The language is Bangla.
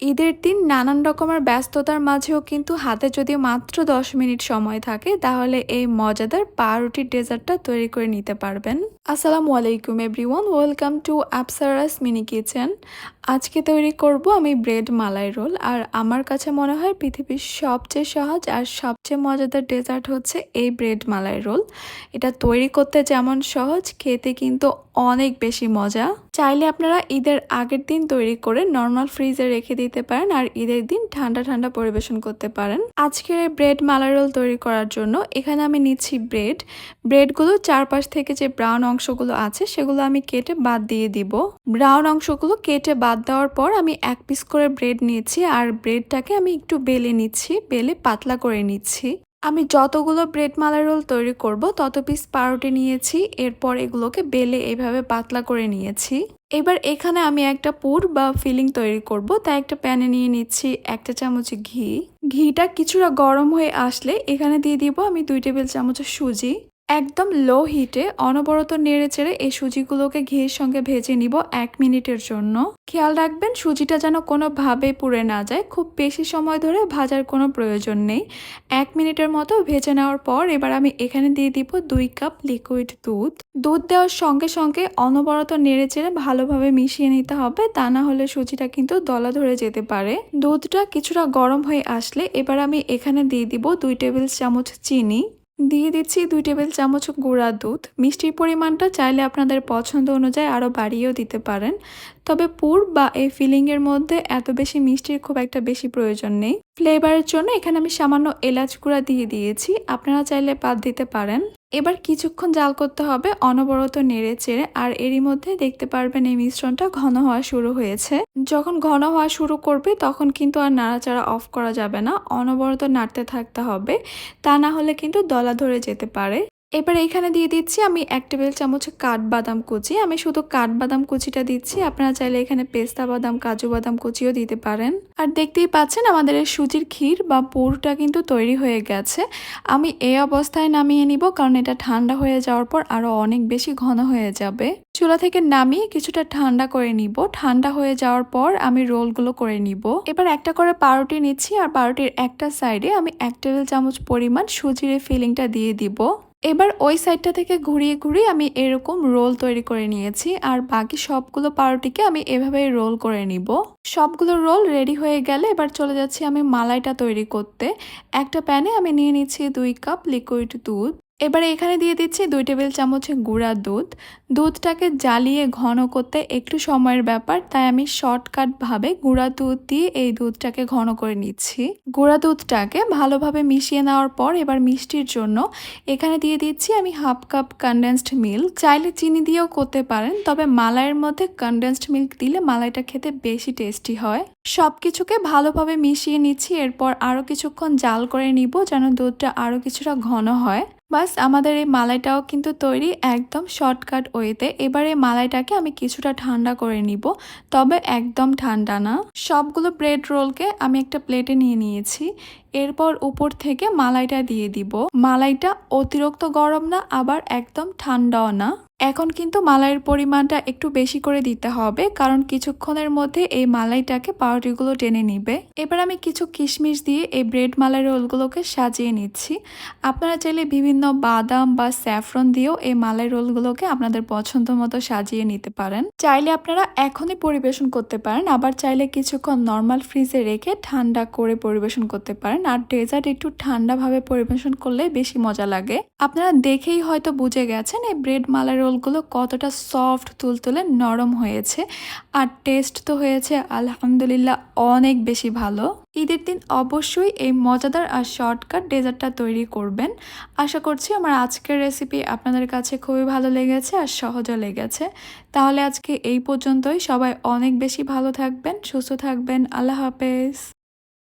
ঈদের দিন নানান রকমের ব্যস্ততার মাঝেও কিন্তু হাতে যদি মাত্র 10 মিনিট সময় থাকে, তাহলে এই মজাদার পাউরুটির ডেজার্টটা তৈরি করে নিতে পারবেন। আসসালামু আলাইকুম, everyone. Welcome to Apsara's mini kitchen. আজকে তৈরি করব আমি ব্রেড মালাই রোল। আর আমার কাছে মনে হয় পৃথিবীর সবচেয়ে সহজ আর সবচেয়ে মজাদার ডেজার্ট হচ্ছে এই ব্রেড মালাই রোল। এটা তৈরি করতে যেমন সহজ, খেতে কিন্তু অনেক বেশি মজা। চাইলে আপনারা ঈদের আগের দিন তৈরি করে নর্মাল ফ্রিজে রেখে দিতে পারেন আর ঈদের দিন ঠান্ডা ঠান্ডা পরিবেশন করতে পারেন। আজকের ব্রেড মালাই রোল তৈরি করার জন্য এখানে আমি নিচ্ছি ব্রেড। ব্রেডগুলো চারপাশ থেকে যে ব্রাউন অংশগুলো আছে সেগুলো আমি কেটে বাদ দিয়ে দিব। ব্রাউন অংশগুলো কেটে বাদ দেওয়ার পর আমি এক পিস করে ব্রেড নিয়েছি আর ব্রেডটাকে আমি একটু বেলে নিচ্ছি, বেলে পাতলা করে নিচ্ছি। আমি যতগুলো ব্রেড মালাই রোল তৈরি করব, তত পিস পাউরুটি নিয়েছি, এরপর এগুলোকে বেলে এইভাবে পাতলা করে নিয়েছি। এবার এখানে আমি একটা পুর বা ফিলিং তৈরি করব, তাই একটা প্যানে নিয়ে নিচ্ছি একটা চামচ ঘি। ঘিটা কিছুটা গরম হয়ে আসলে এখানে দিয়ে দিব আমি দুই টেবিল চামচ সুজি। একদম লো হিটে অনবরত নেড়ে চেড়ে এই সুজিগুলোকে ঘিয়ের সঙ্গে ভেজে নিব এক মিনিটের জন্য। খেয়াল রাখবেন, সুজিটা যেন কোনোভাবে পুড়ে না যায়। খুব বেশি সময় ধরে ভাজার কোনো প্রয়োজন নেই। এক মিনিটের মতো ভেজে নেওয়ার পর এবার আমি এখানে দিয়ে দিব দুই কাপ লিকুইড দুধ। দুধ দেওয়ার সঙ্গে সঙ্গে অনবরত নেড়ে চেড়ে ভালোভাবে মিশিয়ে নিতে হবে। তা না হলে সুজিটা কিন্তু দলা ধরে যেতে পারে। দুধটা কিছুটা গরম হয়ে আসলে এবার আমি এখানে দিয়ে দিব দুই টেবিল চামচ চিনি। দিয়ে দিচ্ছি দুই টেবিল চামচ গুঁড়া দুধ। মিষ্টির পরিমাণটা চাইলে আপনাদের পছন্দ অনুযায়ী আরও বাড়িয়েও দিতে পারেন। তবে পুর বা এই ফিলিংয়ের মধ্যে এত বেশি মিষ্টির খুব একটা বেশি প্রয়োজন নেই। ফ্লেভারের জন্য এখানে আমি সামান্য এলাচ গুঁড়া দিয়ে দিয়েছি। আপনারা চাইলে বাদ দিতে পারেন। এবার কিছুক্ষণ জাল করতে হবে অনবরত নেড়ে চেড়ে। আর এরই মধ্যে দেখতে পারবেন এই মিশ্রণটা ঘন হওয়া শুরু হয়েছে। যখন ঘন হওয়া শুরু করবে তখন কিন্তু আর নাড়াচাড়া অফ করা যাবে না। অনবরত নাড়তে থাকতে হবে। তা না হলে কিন্তু দলা ধরে যেতে পারে। এবার এখানে দিয়ে দিচ্ছি আমি এক টেবিল চামচ কাঠবাদাম কুচি। আমি শুধু কাঠবাদাম কুচিটা দিচ্ছি। আপনারা চাইলে এখানে পেস্তা বাদাম, কাজু বাদাম কুচিও দিতে পারেন। আর দেখতেই পাচ্ছেন আমাদের এই সুজির ক্ষীর বা পুরটা কিন্তু তৈরি হয়ে গেছে। আমি এই অবস্থায় নামিয়ে নিব কারণ এটা ঠান্ডা হয়ে যাওয়ার পর আরও অনেক বেশি ঘন হয়ে যাবে। চুলা থেকে নামিয়ে কিছুটা ঠান্ডা করে নিব। ঠান্ডা হয়ে যাওয়ার পর আমি রোলগুলো করে নিব। এবার একটা করে পাউরুটি নিচ্ছি। আর পাউরুটির একটা সাইডে আমি এক টেবিল চামচ পরিমাণ সুজির ফিলিংটা দিয়ে দিব। এবার ওই সাইডটা থেকে ঘুরিয়ে ঘুরিয়ে আমি এরকম রোল তৈরি করে নিয়েছি, আর বাকি সবগুলো পাউরুটিকে আমি এভাবে রোল করে নিব। সবগুলো রোল রেডি হয়ে গেলে এবার চলে যাচ্ছি আমি মালাইটা তৈরি করতে। একটা প্যানে আমি নিয়ে নিচ্ছি দুই কাপ লিকুইড দুধ। এবারে এখানে দিয়ে দিচ্ছি দুই টেবিল চামচ গুঁড়া দুধ। দুধটাকে জ্বালিয়ে ঘন করতে একটু সময়ের ব্যাপার, তাই আমি শর্টকাটভাবে গুঁড়া দুধ দিয়ে এই দুধটাকে ঘন করে নিচ্ছি। গুঁড়া দুধটাকে ভালোভাবে মিশিয়ে নেওয়ার পর এবার মিষ্টির জন্য এখানে দিয়ে দিচ্ছি আমি হাফ কাপ কনডেন্সড মিল্ক চাইলে চিনি দিয়েও করতে পারেন, তবে মালাইয়ের মধ্যে কনডেন্সড মিল্ক দিলে মালাইটা খেতে বেশি টেস্টি হয়। সব কিছুকে ভালোভাবে মিশিয়ে নিচ্ছি, এরপর আরও কিছুক্ষণ জাল করে নিব যেন দুধটা আরও কিছুটা ঘন হয়। বাস, আমাদের এই মালাইটাও কিন্তু তৈরি একদম শর্টকাট ওয়েতে। এবার এই মালাইটাকে আমি কিছুটা ঠান্ডা করে নিব, তবে একদম ঠান্ডা না। সবগুলো ব্রেড রোলকে আমি একটা প্লেটে নিয়ে নিয়েছি। এরপর উপর থেকে মালাইটা দিয়ে দিব। মালাইটা অতিরিক্ত গরম না, আবার একদম ঠান্ডাও না। এখন কিন্তু মালাইয়ের পরিমাণটা একটু বেশি করে দিতে হবে, কারণ কিছুক্ষণের মধ্যে এই মালাইটাকে পাউরুটিগুলো টেনে নিবে। এবার আমি কিছু কিশমিশ দিয়ে এই ব্রেড মালাই রোলগুলোকে সাজিয়ে নিচ্ছি। আপনারা চাইলে বিভিন্ন বাদাম বা স্যাফরন দিয়েও এই মালাই রোলগুলোকে আপনাদের পছন্দ মতো সাজিয়ে নিতে পারেন। চাইলে আপনারা এখনই পরিবেশন করতে পারেন, আবার চাইলে কিছুক্ষণ নর্মাল ফ্রিজে রেখে ঠান্ডা করে পরিবেশন করতে পারেন। আর ডেজার্ট একটু ঠান্ডাভাবে পরিবেশন করলে বেশি মজা লাগে। আপনারা দেখেই হয়তো বুঝে গেছেন, এই ব্রেড মালাই রোলগুলো কতটা সফট তুলতুলে নরম হয়েছে। আর টেস্ট তো হয়েছে, আলহামদুলিল্লাহ, অনেক বেশি ভালো। ঈদের দিন অবশ্যই এই মজাদার আর শর্টকাট ডেজার্টটা তৈরি করবেন। আশা করছি আমার আজকের রেসিপি আপনাদের কাছে খুবই ভালো লেগেছে আর সহজও লেগেছে। তাহলে আজকে এই পর্যন্তই। সবাই অনেক বেশি ভালো থাকবেন, সুস্থ থাকবেন। আল্লাহ হাফেজ।